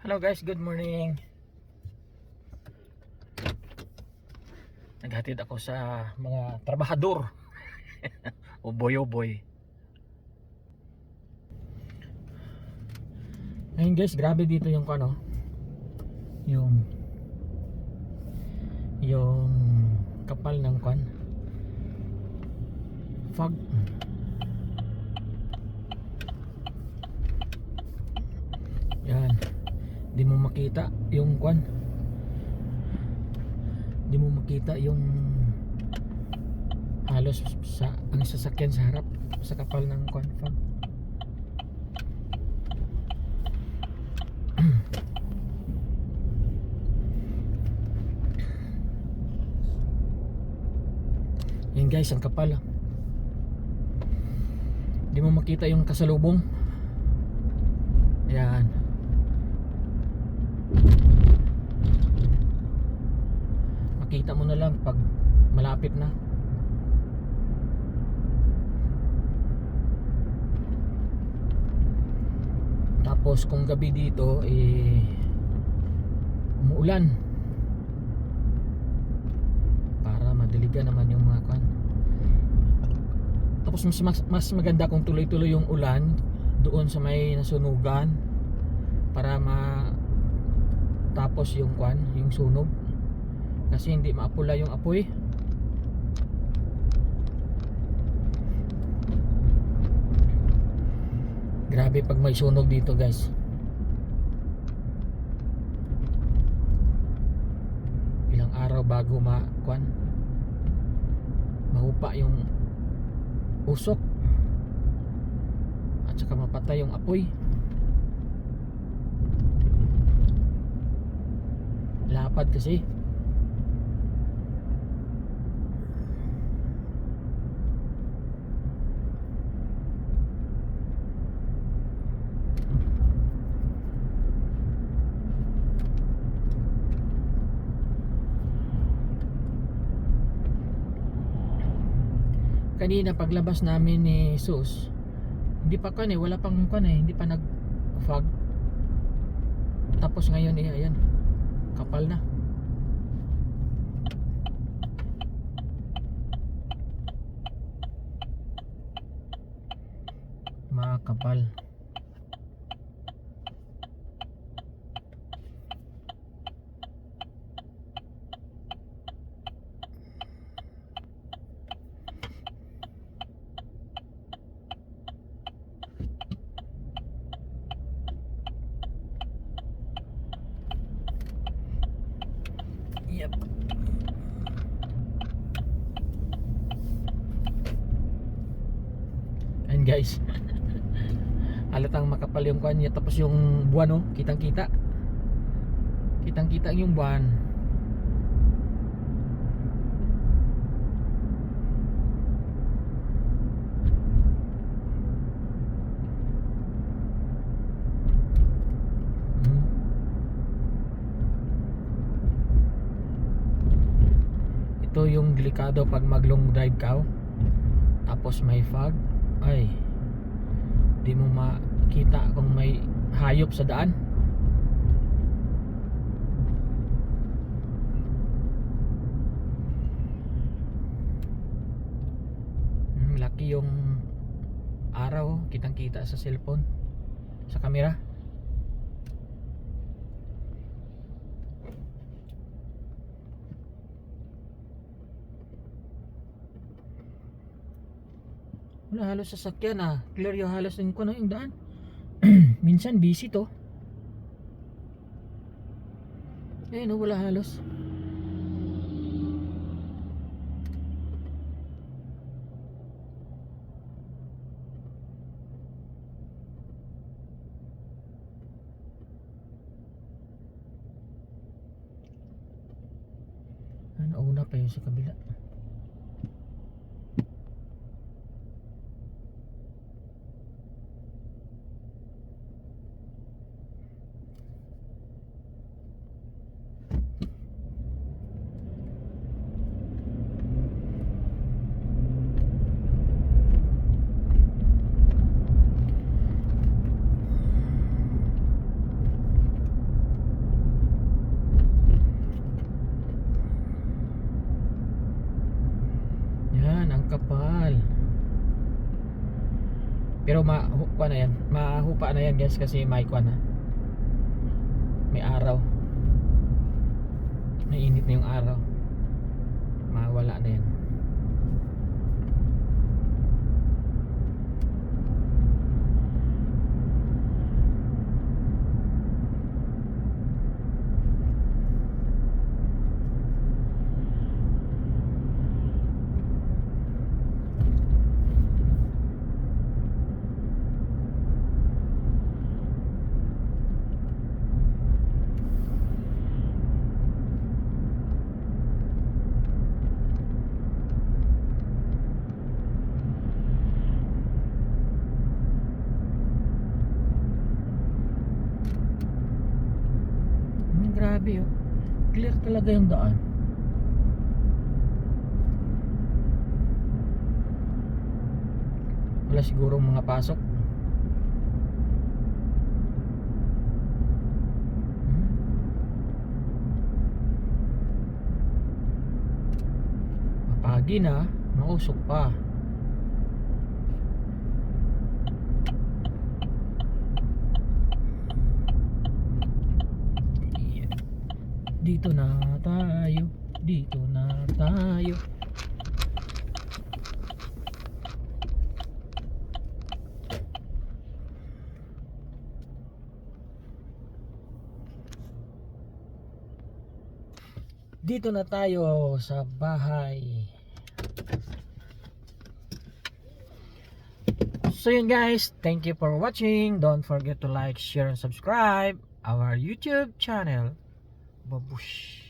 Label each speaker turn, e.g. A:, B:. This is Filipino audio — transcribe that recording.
A: Hello guys, good morning. Naghatid ako sa mga trabahador. o boy o boy. Ngayon guys, grabe dito yung ano, yung yung kapal ng kwan. Fog. Yan. Di mo makita yung kwan. Di mo makita yung halos sa ang sasakyan sa harap sa kapal ng kwan fog. Yan guys, ang kapal. ah. Di mo makita yung kasalubong. Yan. Makita mo na lang pag malapit na. Tapos kung gabi dito eh umuulan. Para madiligan naman yung mga kan. Tapos mas, mas, mas maganda kung tuloy-tuloy yung ulan doon sa may nasunugan para ma tapos yung kwan, yung sunog. Kasi hindi maapula yung apoy. Grabe pag may sunog dito guys. Ilang araw bago ma kwan mahupa yung usok. At saka mapatay yung apoy lapad kasi. Kanina paglabas namin ni Sus hindi pa kan eh wala pang kan eh hindi pa nag fog tapos ngayon eh ayan kapal na. Mga kapal Yep. Ayan guys. Halatang makapal yung kanya tapos yung buwan oh, kitang-kita. Kitang-kita yung buwan. Hmm. ito yung delikado pag mag long drive ka oh. tapos may fog ay di mo makita kung may hayop sa daan. Hmm, laki yung araw kitang kita sa cellphone sa camera Wala halos sasakyan ah. Clear yung halos yung kuno yung daan. Minsan busy to. Eh no, wala halos. Ano, una pa yun sa kabila. Yan, ang kapal. Pero mahupa na yan. Mahupa na yan guys kasi may kwan na. May araw. May init na yung araw. Grabe oh. Clear talaga yung daan. Wala siguro mga pasok. Hmm. Mapagi na, mausok pa. Dito na tayo, dito na tayo. Dito na tayo sa bahay. So yun guys, thank you for watching. Don't forget to like, share, and subscribe our YouTube channel. Babush!